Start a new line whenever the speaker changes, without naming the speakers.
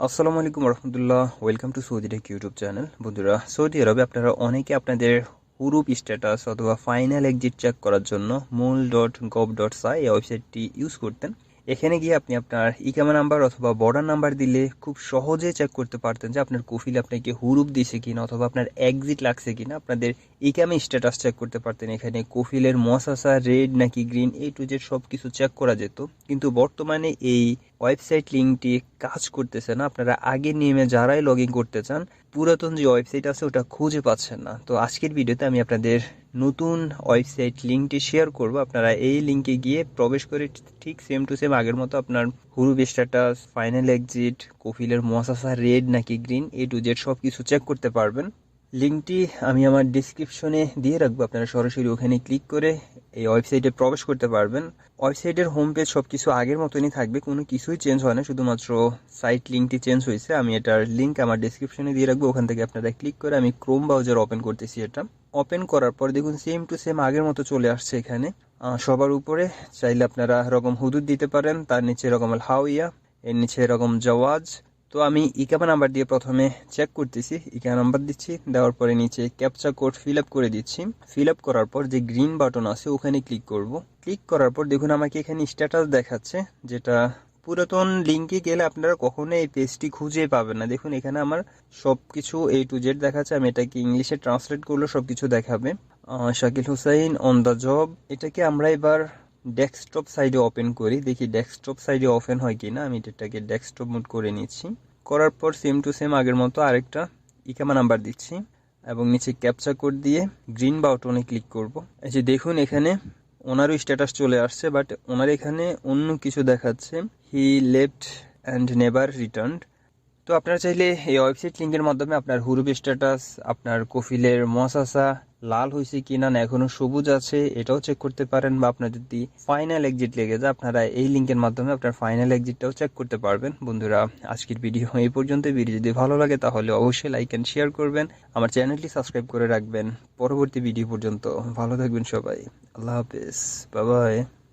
আসসালামু আলাইকুম রহমতুল্লাহ। Welcome to Saudi tech YouTube channel বন্ধুরা সৌদি আরবে আপনারা অনেকে আপনাদের হুরুপ স্ট্যাটাস অথবা ফাইনাল এক্সিট চেক করার জন্য মূল ডট গভ ডট সাই এই ওয়েবসাইটটি ইউজ করতেন। এখানে গিয়ে আপনি আপনার ইকামা নাম্বার অথবা বর্ডার নাম্বার দিলে খুব সহজে চেক করতে পারতেন যে আপনার কফিল আপনাকে হুরুপ দিছে কিনা অথবা আপনার এক্সিট লাগছে কিনা। আপনাদের ইকামা স্ট্যাটাস চেক করতে পারতেন। এখানে কফিলের মশাসা রেড নাকি গ্রিন এই টু জেড সব কিছু চেক করা যেত। কিন্তু বর্তমানে এই ওয়েবসাইট লিঙ্কটি কাজ করতেছে না। আপনারা আগের নিয়মে যারাই লগ করতে চান, পুরাতন যে ওয়েবসাইট আছে ওটা খুঁজে পাচ্ছেন না। তো আজকের ভিডিওতে আমি আপনাদের নতুন ওয়েবসাইট লিঙ্কটি শেয়ার করব। আপনারা এই লিঙ্কে গিয়ে প্রবেশ করে ঠিক সেম টু সেম আগের মতো আপনার হুরু স্ট্যাটাস ফাইনাল এক্সিট কফিলের মশাসা রেড নাকি গ্রিন এ টু জেড সব কিছু চেক করতে পারবেন। লিঙ্কটি আমি আমার ডিসক্রিপশনে দিয়ে রাখব। আপনারা সরাসরি ওখানে ক্লিক করে এই ওয়েবসাইটে প্রবেশ করতে পারবেন। ওয়েবসাইটের হোম পেজ সব কিছু আগের মতনই থাকবে, কোনো কিছুই চেঞ্জ হয় না, শুধুমাত্র সাইট লিঙ্কটি চেঞ্জ হয়েছে। আমি এটার লিঙ্ক আমার ডিসক্রিপশনে দিয়ে রাখব, ওখান থেকে আপনারা ক্লিক করে আমি ক্রোম ব্রাউজার ওপেন করতেছি এটা। ওপেন করার পর দেখুন সেম টু সেম আগের মতো চলে আসছে এখানে। সবার উপরে চাইলে আপনারা রকম হুদুদ দিতে পারেন, তার নিচে এরকম হাউইয়া এর নিচে এরকম জওয়াজ তো আমি ইকামা নাম্বার দিয়ে প্রথমে চেক করতেছি, ইকামা নাম্বার দিচ্ছি, দেওয়ার পরে নিচে ক্যাপচা কোড ফিল আপ করে দিচ্ছি। ফিল আপ করার পর যে গ্রিন বাটন আছে ওখানে ক্লিক করব। ক্লিক করার পর দেখুন আমাকে এখানে স্ট্যাটাস দেখাচ্ছে, যেটা পুরাতন লিঙ্কে গেলে আপনারা কখনো এই পেজটি খুঁজে পাবেন না। দেখুন এখানে আমার সব কিছু এ টু জেড দেখাচ্ছে, আমি এটাকে ইংলিশে ট্রান্সলেট করলে সব কিছু দেখাবে Shakil Hussain on the job এটাকে আমরা এবার ডেস্কটপ সাইডে ওপেন করি, দেখি ডেস্কটপ সাইডে ওপেন হয় কি না আমি এটাকে ডেস্কটপ মোড করে নিচ্ছি। করার পর সেম টু সেম আগের মতো আরেকটা ইকামা নাম্বার দিচ্ছি এবং নিচে ক্যাপচা কোড দিয়ে গ্রিন বাটনে ক্লিক করব। এই যে দেখুন এখানে ওনারও স্ট্যাটাস চলে আসছে বাট ওনার এখানে অন্য কিছু দেখাচ্ছে। He left and never return তো আপনারা চাইলে এই ওয়েবসাইট লিঙ্কের মাধ্যমে আপনার হুরুপ স্ট্যাটাস আপনার কফিলের মশাসা লাল হয়েছে কি না এখনও সবুজ আছে, এটাও চেক করতে পারেন বা আপনার যদি ফাইনাল এক্সিট লেগে যায়, আপনারা এই লিঙ্কের মাধ্যমে আপনার ফাইনাল এক্সিটটাও চেক করতে পারবেন। বন্ধুরা, আজকের ভিডিও এই পর্যন্ত ভিডিও যদি ভালো লাগে তাহলে অবশ্যই লাইক অ্যান্ড শেয়ার করবেন। আমার চ্যানেলটি সাবস্ক্রাইব করে রাখবেন। পরবর্তী ভিডিও পর্যন্ত। ভালো থাকবেন সবাই। আল্লাহ হাফেজ। বাবাই